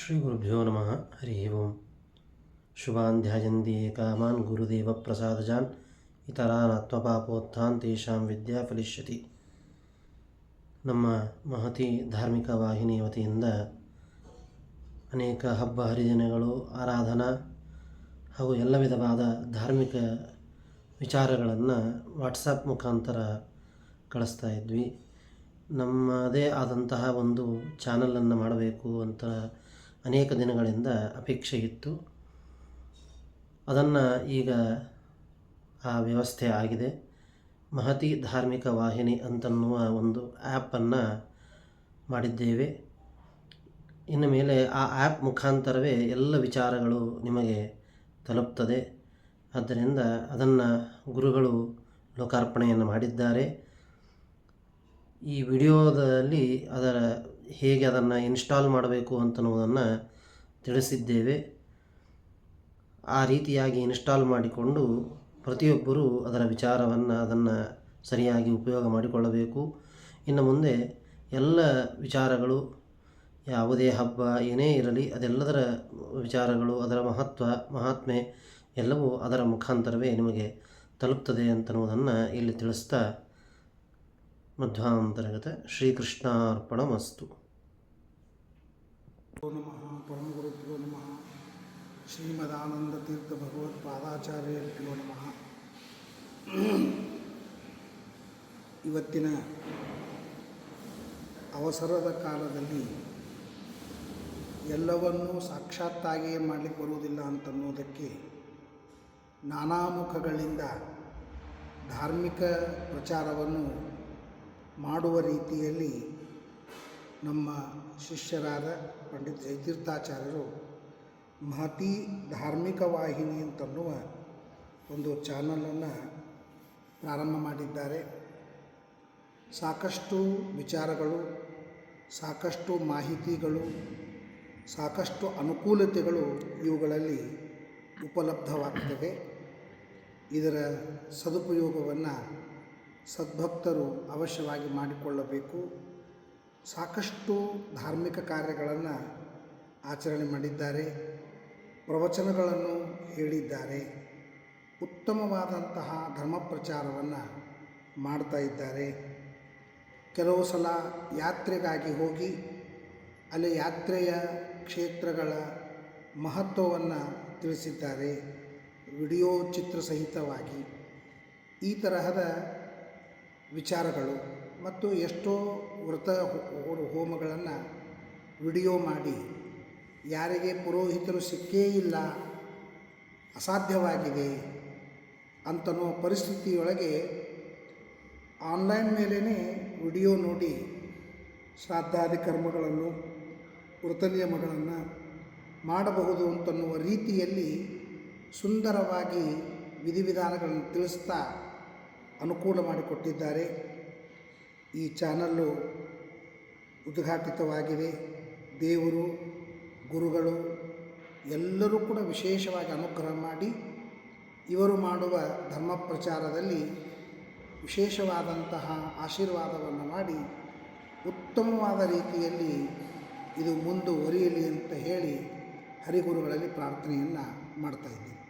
श्रीगुरुभ्यो नमः हरि ओम् शुभान् ध्यायन्ति ये कामान् गुरुदेवप्रसादजान् इतरान् आत्मपापोत्थान् तेषां ವಿದ್ಯಾ ಫಲಿಷ್ಯತಿ ನಮ್ಮ ಮಹತಿ ಧಾರ್ಮಿಕ ವಾಹಿನಿ ವತಿಯಿಂದ ಅನೇಕ ಹಬ್ಬ ಹರಿದಿನಗಳು ಆರಾಧನಾ ಹಾಗೂ ಎಲ್ಲ ವಿಧವಾದ ಧಾರ್ಮಿಕ ವಿಚಾರಗಳನ್ನು ವಾಟ್ಸಪ್ ಮುಖಾಂತರ ಕಳಿಸ್ತಾ ಇದ್ವಿ ನಮ್ಮದೇ ಆದಂತಹ ಒಂದು ಚಾನಲನ್ನು ಮಾಡಬೇಕು ಅಂತ ಅನೇಕ ದಿನಗಳಿಂದ ಅಪೇಕ್ಷೆ ಇತ್ತು ಅದನ್ನು ಈಗ ಆ ವ್ಯವಸ್ಥೆ ಆಗಿದೆ. ಮಹತಿ ಧಾರ್ಮಿಕ ವಾಹಿನಿ ಅಂತನ್ನುವ ಒಂದು ಆ್ಯಪನ್ನು ಮಾಡಿದ್ದೇವೆ. ಇನ್ನು ಮೇಲೆ ಆ ಆ್ಯಪ್ ಮುಖಾಂತರವೇ ಎಲ್ಲ ವಿಚಾರಗಳು ನಿಮಗೆ ತಲುಪ್ತದೆ. ಆದ್ದರಿಂದ ಅದನ್ನು ಗುರುಗಳು ಲೋಕಾರ್ಪಣೆಯನ್ನು ಮಾಡಿದ್ದಾರೆ. ಈ ವಿಡಿಯೋದಲ್ಲಿ ಅದರ ಹೇಗೆ ಅದನ್ನು ಇನ್ಸ್ಟಾಲ್ ಮಾಡಬೇಕು ಅಂತನ್ನುವುದನ್ನು ತಿಳಿಸಿದ್ದೇವೆ. ಆ ರೀತಿಯಾಗಿ ಇನ್ಸ್ಟಾಲ್ ಮಾಡಿಕೊಂಡು ಪ್ರತಿಯೊಬ್ಬರೂ ಅದರ ವಿಚಾರವನ್ನು ಅದನ್ನು ಸರಿಯಾಗಿ ಉಪಯೋಗ ಮಾಡಿಕೊಳ್ಳಬೇಕು. ಇನ್ನು ಮುಂದೆ ಎಲ್ಲ ವಿಚಾರಗಳು, ಯಾವುದೇ ಹಬ್ಬ ಏನೇ ಇರಲಿ, ಅದೆಲ್ಲದರ ವಿಚಾರಗಳು, ಅದರ ಮಹತ್ವ, ಮಹಾತ್ಮೆ ಎಲ್ಲವೂ ಅದರ ಮುಖಾಂತರವೇ ನಿಮಗೆ ತಲುಪ್ತದೆ ಅಂತನ್ನುವುದನ್ನು ಇಲ್ಲಿ ತಿಳಿಸ್ತಾ ಮಧ್ವಾಂತರ್ಗತ ಶ್ರೀಕೃಷ್ಣಾರ್ಪಣಮಸ್ತು. ನಮಃ, ಪರಮಗುರುಭ್ಯೋ ನಮಃ. ಶ್ರೀಮದಾನಂದತೀರ್ಥ ಭಗವತ್ಪಾದಾಚಾರ್ಯಭ್ಯೋ ನಮಃ. ಇವತ್ತಿನ ಅವಸರದ ಕಾಲದಲ್ಲಿ ಎಲ್ಲವನ್ನೂ ಸಾಕ್ಷಾತ್ತಾಗಿಯೇ ಮಾಡಲಿಕ್ಕೆ ಬರುವುದಿಲ್ಲ ಅಂತನ್ನುವುದಕ್ಕೆ ನಾನಾ ಮುಖಗಳಿಂದ ಧಾರ್ಮಿಕ ಪ್ರಚಾರವನ್ನು ಮಾಡುವ ರೀತಿಯಲ್ಲಿ ನಮ್ಮ ಶಿಷ್ಯರಾದ ಪಂಡಿತ್ ಜಯತೀರ್ಥಾಚಾರ್ಯರು ಮಹತಿ ಧಾರ್ಮಿಕ ವಾಹಿನಿ ಅಂತನ್ನುವ ಒಂದು ಚಾನಲನ್ನು ಪ್ರಾರಂಭ ಮಾಡಿದ್ದಾರೆ. ಸಾಕಷ್ಟು ವಿಚಾರಗಳು, ಸಾಕಷ್ಟು ಮಾಹಿತಿಗಳು, ಸಾಕಷ್ಟು ಅನುಕೂಲತೆಗಳು ಇವುಗಳಲ್ಲಿ ಉಪಲಬ್ಧವಾಗ್ತವೆ. ಇದರ ಸದುಪಯೋಗವನ್ನು ಸದ್ಭಕ್ತರು ಅವಶ್ಯವಾಗಿ ಮಾಡಿಕೊಳ್ಳಬೇಕು. ಸಾಕಷ್ಟು ಧಾರ್ಮಿಕ ಕಾರ್ಯಗಳನ್ನು ಆಚರಣೆ ಮಾಡಿದ್ದಾರೆ, ಪ್ರವಚನಗಳನ್ನು ಹೇಳಿದ್ದಾರೆ, ಉತ್ತಮವಾದಂತಹ ಧರ್ಮ ಪ್ರಚಾರವನ್ನು ಮಾಡ್ತಾ ಇದ್ದಾರೆ. ಕೆಲವು ಸಲ ಯಾತ್ರೆಗಾಗಿ ಹೋಗಿ ಅಲ್ಲಿ ಯಾತ್ರೆಯ ಕ್ಷೇತ್ರಗಳ ಮಹತ್ವವನ್ನು ತಿಳಿಸಿದ್ದಾರೆ. ವಿಡಿಯೋ ಚಿತ್ರ ಸಹಿತವಾಗಿ ಈ ತರಹದ ವಿಚಾರಗಳು ಮತ್ತು ಎಷ್ಟೋ ವ್ರತ ಹೋಮಗಳನ್ನು ವಿಡಿಯೋ ಮಾಡಿ ಯಾರಿಗೆ ಪುರೋಹಿತರು ಸಿಕ್ಕೇ ಇಲ್ಲ, ಅಸಾಧ್ಯವಾಗಿದೆ ಅಂತನೋ ಪರಿಸ್ಥಿತಿಯೊಳಗೆ ಆನ್ಲೈನ್ ಮೇಲೇ ವಿಡಿಯೋ ನೋಡಿ ಶ್ರಾದ್ದಾದಿ ಕರ್ಮಗಳನ್ನು, ವೃತ ನಿಯಮಗಳನ್ನು ಮಾಡಬಹುದು ಅಂತನ್ನುವ ರೀತಿಯಲ್ಲಿ ಸುಂದರವಾಗಿ ವಿಧಿವಿಧಾನಗಳನ್ನು ತಿಳಿಸ್ತಾ ಅನುಕೂಲ ಮಾಡಿಕೊಟ್ಟಿದ್ದಾರೆ. ಈ ಚಾನಲ್ಲು ಉದ್ಘಾಟಿತವಾಗಿದೆ ದೇವರು, ಗುರುಗಳು ಎಲ್ಲರೂ ಕೂಡ ವಿಶೇಷವಾಗಿ ಅನುಗ್ರಹ ಮಾಡಿ ಇವರು ಮಾಡುವ ಧರ್ಮ ಪ್ರಚಾರದಲ್ಲಿ ವಿಶೇಷವಾದಂತಹ ಆಶೀರ್ವಾದವನ್ನು ಮಾಡಿ ಉತ್ತಮವಾದ ರೀತಿಯಲ್ಲಿ ಇದು ಮುಂದುವರಿಯಲಿ ಅಂತ ಹೇಳಿ ಹರಿಗುರುಗಳಲ್ಲಿ ಪ್ರಾರ್ಥನೆಯನ್ನು ಮಾಡ್ತಾಯಿದ್ದೀನಿ